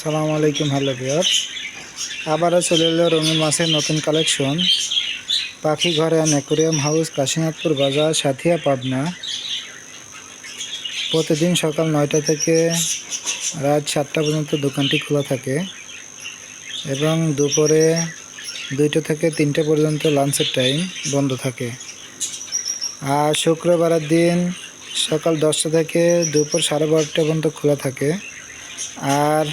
সালাম আলাইকুম, হ্যালো বিয়ার আবারও চলে এলো রঙিন মাছের নতুন কালেকশন। পাখি ঘরে অ্যান্ড অ্যাকোরিয়াম হাউস, কাশীনাথপুর বাজার, সাথিয়া, পাবনা। প্রতিদিন সকাল নয়টা থেকে রাত সাতটা পর্যন্ত দোকানটি খোলা থাকে এবং দুপুরে দুইটা থেকে তিনটে পর্যন্ত লাঞ্চের টাইম বন্ধ থাকে। আর শুক্রবারের দিন সকাল দশটা থেকে দুপুর সাড়ে বারোটা পর্যন্ত খোলা থাকে। আর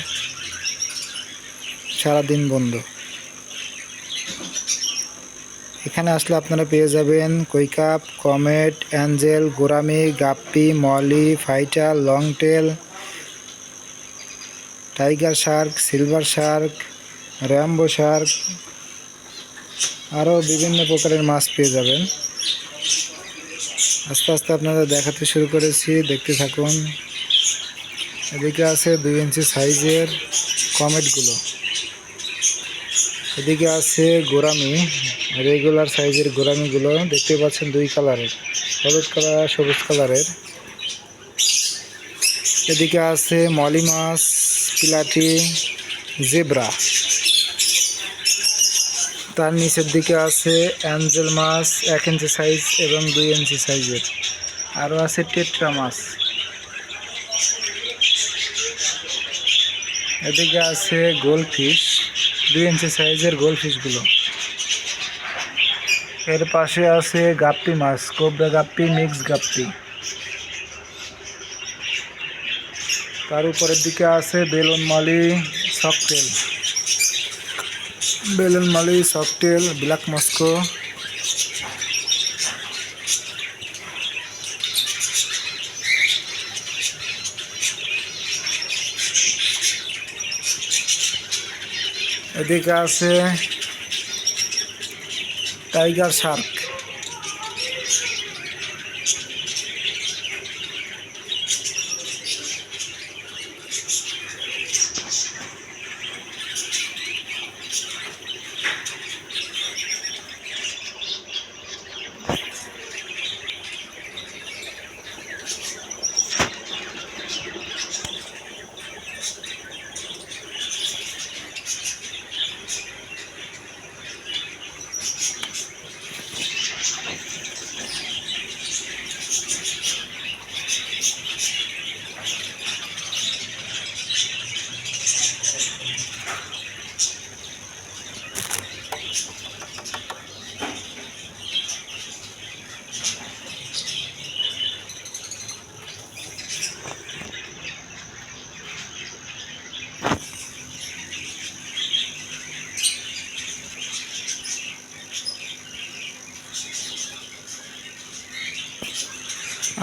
সারাদিন বন্ধ। এখানে আসলে আপনারা পেয়ে যাবেন koi carp, comet, angel, gourami, guppy, molly fighter long tail tiger shark, silver shark, Rambo shark আরও বিভিন্ন প্রকারের মাছ পেয়ে যাবেন। আস্তে আস্তে আপনাদের দেখাতে শুরু করেছি, দেখতে থাকুন। এদিকে আছে দুই ইঞ্চি সাইজের কমেটগুলো। এদিকে আছে গোরামি রেগুলার সাইজের গোরামিগুলো দেখতে পাচ্ছেন দুই কালারের হলুদ কালার সবুজ কালারের এদিকে আছে মলি মাছ, পিলাটি, জেব্রা। তার নিচের দিকে আছে অ্যাঞ্জেল মাছ, এক ইঞ্চি সাইজ এবং দুই ইঞ্চি সাইজের আরও আছে টেট্রা মাছ। এদিকে আছে গোলফিশ। দুই ইঞ্চি সাইজের গোল গোলফিশগুলো। এর পাশে আছে গাপ্পি মাছ, কোবরা গাপ্পি, মিক্স গাপ্পি। তার উপরের দিকে আছে balloon molly সকটেল balloon molly সকটেল black Moscow. এদিকে আছে টাইগার শার্ক।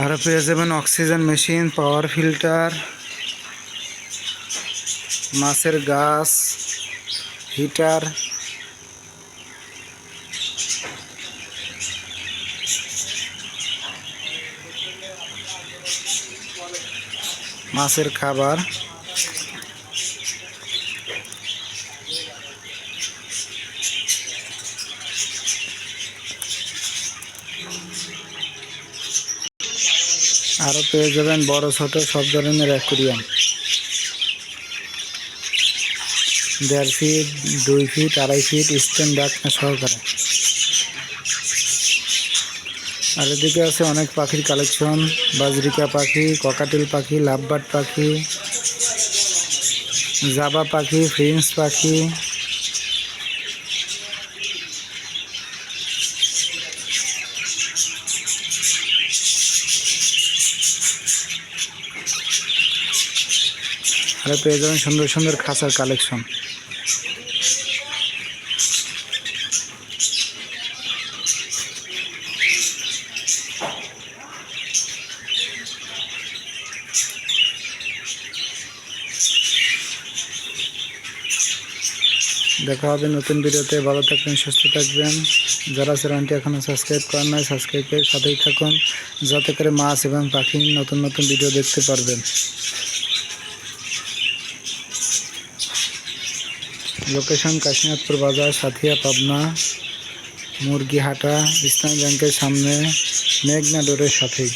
আরও পেয়ে যাবেন অক্সিজেন মেশিন পাওয়ার ফিল্টার মাছের গাছ হিটার মাছের খাবার। আরও পেয়ে যাবেন বড়, ছোট সব ধরনের অ্যাকুরিয়াম। দেড় ফিট, দুই ফিট, আড়াই ফিট স্ট্যান্ড সহকারে। আর এদিকে আছে অনেক পাখির কালেকশন, বাজরিকা পাখি, ককাটিল পাখি, লাভবার্ড পাখি, জাবা পাখি ফ্রিন্স পাখি। আর পেয়ে যাবেন সুন্দর সুন্দর খাঁচার কালেকশন। দেখা হবে নতুন ভিডিওতে, ভালো থাকবেন, সুস্থ থাকবেন। যারা চ্যানেলটি এখনও সাবস্ক্রাইব করেন নাই সাবস্ক্রাইব করে সাথেই থাকুন, যাতে করে মাছ এবং পাখি নতুন নতুন ভিডিও দেখতে পারবেন। লোকেশন কাশীনাথপুর বাজার সাথিয়া পাবনা মুরগিহাটা ইসলামী ব্যাংকের সামনে মেঘনা ডোরের সাথেই।